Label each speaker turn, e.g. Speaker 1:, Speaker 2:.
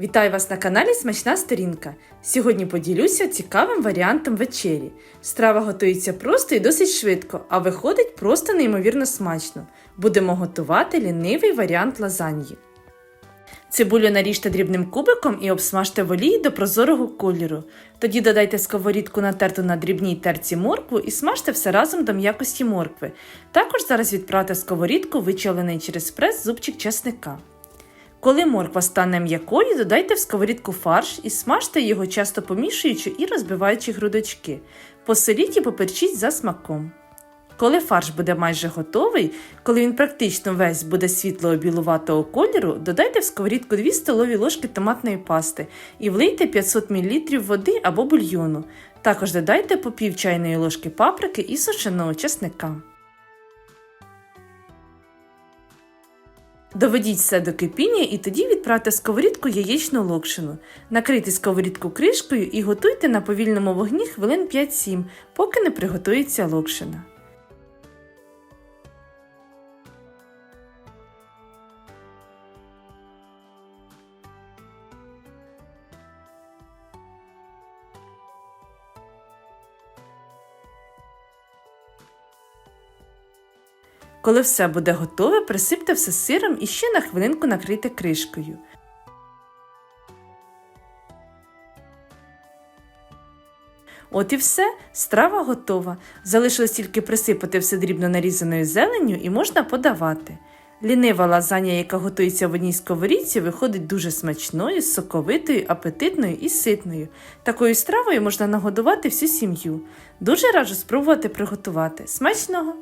Speaker 1: Вітаю вас на каналі Смачна Сторінка. Сьогодні поділюся цікавим варіантом вечері. Страва готується просто і досить швидко, а виходить просто неймовірно смачно. Будемо готувати лінивий варіант лазаньї. Цибулю наріжте дрібним кубиком і обсмажте в олії до прозорого кольору. Тоді додайте сковорідку натерту на дрібній терці моркву і смажте все разом до м'якості моркви. Також зараз відправте сковорідку вичавлений через прес зубчик чесника. Коли морква стане м'якою, додайте в сковорідку фарш і смажте його часто помішуючи і розбиваючи грудочки. Посоліть і поперчіть за смаком. Коли фарш буде майже готовий, коли він практично весь буде світлого білуватого кольору, додайте в сковорідку 2 столові ложки томатної пасти і влийте 500 мл води або бульйону. Також додайте по пів чайної ложки паприки і сушеного чесника. Доведіть все до кипіння і тоді відправте сковорідку яєчну локшину. Накрийте сковорідку кришкою і готуйте на повільному вогні хвилин 5-7, поки не приготується локшина. Коли все буде готове, присипте все сиром і ще на хвилинку накрийте кришкою. От і все, страва готова. Залишилось тільки присипати все дрібно нарізаною зеленню і можна подавати. Лінива лазанья, яка готується в одній сковорідці, виходить дуже смачною, соковитою, апетитною і ситною. Такою стравою можна нагодувати всю сім'ю. Дуже раджу спробувати приготувати. Смачного!